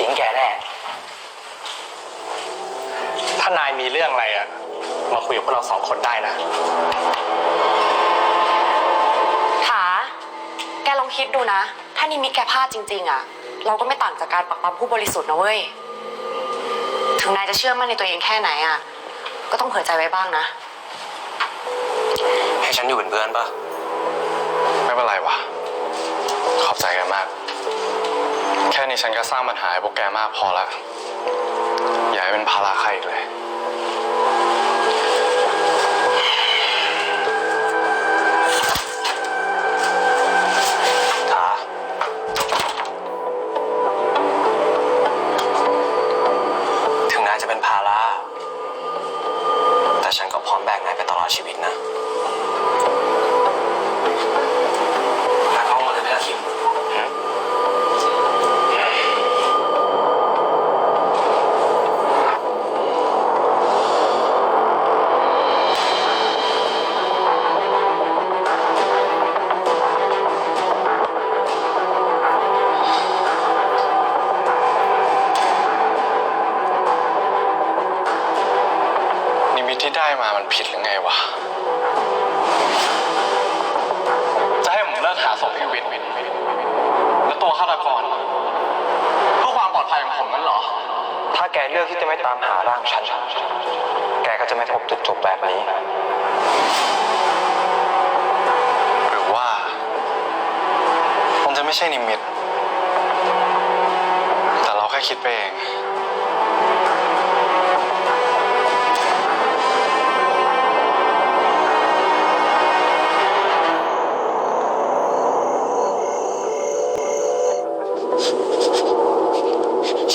ทิ้งแกแน่ ถ้านายมีเรื่องอะไรอะมาคุยกับพวกเราสองคนได้นะ ถาแกลองคิดดูนะ ถ้านิมิตแกพลาดจริง ๆอะเราก็ไม่ต่างจากการปักปั๊มผู้บริสุทธิ์นะเว้ย ถึงนายจะเชื่อมั่นในตัวเองแค่ไหนอะก็ต้องเผื่อใจไว้บ้างนะ ให้ฉันอยู่เป็นเพื่อนปะไม่เป็นไรวะขอบใจแกมากแค่นี้ฉันก็สร้างปัญหาให้พวกแกมากพอแล้ว อย่าให้เป็นภาระใครอีกเลยถาถึงนายจะเป็นภาระแต่ฉันก็พร้อมแบกนายไปตลอดชีวิตนะ ได้มามันผิดหรือไงวะ จะให้ผมเลิกหาศพพี่วิทย์และตัวฆาตกรเพื่อความปลอดภัยของผมนั่นเหรอ ถ้าแกเลือกที่จะไม่ตามหาร่างฉัน แกก็จะไม่พบจุดจบแบบนี้ หรือว่า มันจะไม่ใช่นิมิต แต่เราแค่คิดไปเอง อ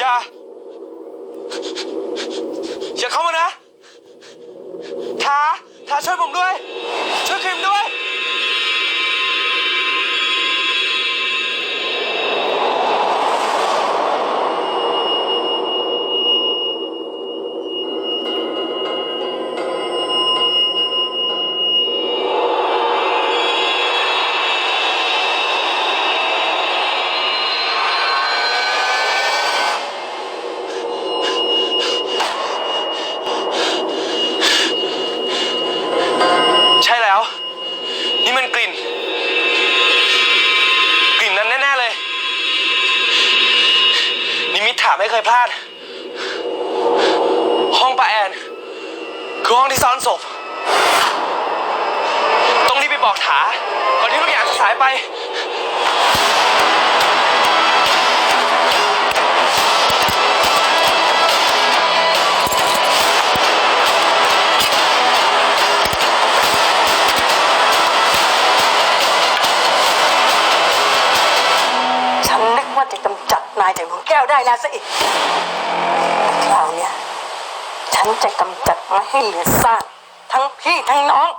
ย่า อย่าเข้ามานะทาทาช่วยผมด้วย ช่วยคิมด้วย ใช่แล้ว นี่มันกลิ่น กลิ่นนั้นแน่ๆเลยาไม่เคยพลาด ห้องป้าแอนคือห้องที่ซ่อนศพ ต้องรีบไปบอกถาก่อนที่ทุกอย่างจะสายไป ฉันนึกว่าจะกำจัด นายจากดวงแก้วได้แล้วซะอีกคราวเนี้ยฉันจะกำจัดมาให้เหลือซากทั้งพี่ทั้งน้อง